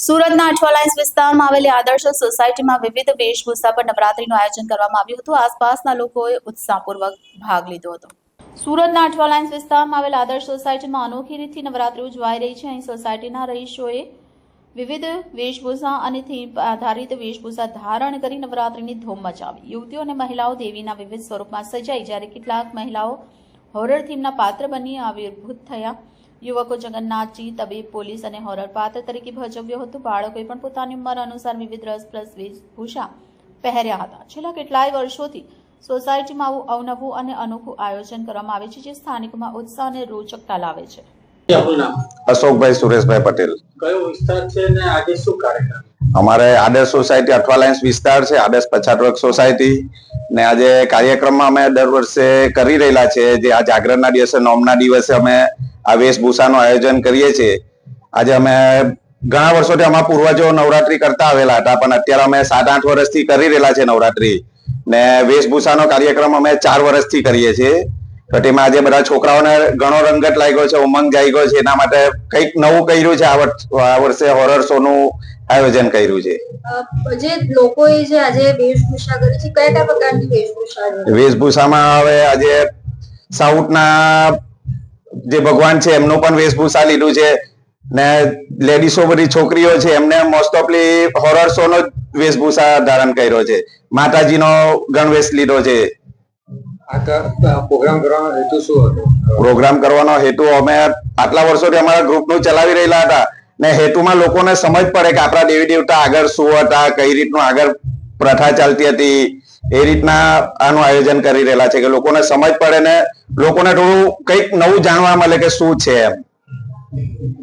સુરતના અઠવાલાઇન્સ વિસ્તારમાં આવેલી આદર્શ સોસાયટીમાં વિવિધ વેશભૂષા પર નવરાત્રીનું આયોજન કરવામાં આવ્યું હતું. આસપાસના લોકોએ ઉત્સાહપૂર્વક ભાગ લીધો હતો. સુરતના અઠવાલાઇન્સ વિસ્તારમાં આવેલ આદર્શ સોસાયટીમાં અનોખી રીતથી નવરાત્રી ઉજવાઈ રહી છે. અહીં સોસાયટીના રહીશોએ વિવિધ વેશભૂષા અને થીમ આધારિત વેશભૂષા ધારણ કરી નવરાત્રીની ધૂમ મચાવી. યુવતીઓ અને મહિલાઓ દેવીના વિવિધ સ્વરૂપમાં સજાઈ. જ્યારે કેટલાક મહિલાઓ હોરર થીમના પાત્ર બની આવિર્ભૂત થયા. યુવકો જગન્નાથજી તબીબ પોલીસ અને હોરર પાત્ર તરીકે ભજવ્યો હતો. બાળકોએ પણ પોતાની ઉંમર અનુસાર વિવિધ રસપ્રદ વેશભૂષા પહેર્યા હતા. છેલ્લા કેટલાય વર્ષોથી સોસાયટીમાં આવું અવનવું અને અનોખું આયોજન કરવામાં આવે છે જે સ્થાનિકોમાં ઉત્સાહ અને રોચકતા લાવે છે. અશોકભાઈ સુરેશભાઈ પટેલ. કયો વિસ્તાર છે ને આજે શું કાર્યક્રમ? અમારે આદર્શ સોસાયટી અઠવાલાયન્સ વિસ્તાર છે આદર્શ પછાત સોસાયટી. ને આજે કાર્યક્રમમાં અમે દર વર્ષે કરી રહેલા છે જે આ જાગરણના દિવસે નોમના દિવસે અમે આ વેશભૂષાનું આયોજન કરીએ છીએ. આજે અમે ઘણા વર્ષોથી અમારા પૂર્વજો નવરાત્રી કરતા આવેલા હતા પણ અત્યારે અમે સાત આઠ વર્ષથી કરી રહેલા છે નવરાત્રી. ને વેશભૂષાનો કાર્યક્રમ અમે ચાર વર્ષથી કરીએ છીએ. તો તેમાં આજે બધા છોકરાઓને ઘણો રંગત લાગ્યો છે ઉમંગ જાગ્યો છે એના માટે કંઈક નવું કર્યું છે આ વર્ષ- હોરર શો નું આયોજન કર્યું છે. જે લોકોએ જે આજે વેશભૂષા કરી છે કયા કયા પ્રકારની વેશભૂષા? છે વેશભૂષામાં હવે આજે સાઉથના જે ભગવાન છે એમનું પણ વેશભૂષા લીધું છે ને લેડીસો બધી છોકરીઓ છે એમને મોસ્ટ ઓફલી હોરર શો નો વેશભૂષા ધારણ કર્યો છે. માતાજીનો ગણવેશ લીધો છે. પ્રોગ્રામ કરવાનો હેતુ શું હતો? પ્રોગ્રામ કરવાનો હેતુ અમે આટલા વર્ષોથી અમારા ગ્રુપનું ચલાવી રહેલા હતા ને હેતુમાં લોકોને સમજ પડે કે આપણા દેવી દેવતા આગળ શું હતા કઈ રીતનું આગળ પ્રથા ચાલતી હતી. એ રીતના આનું આયોજન કરી રહેલા છે કે લોકોને સમજ પડે ને લોકોને થોડું કંઈક નવું જાણવા મળે કે શું છે એમ.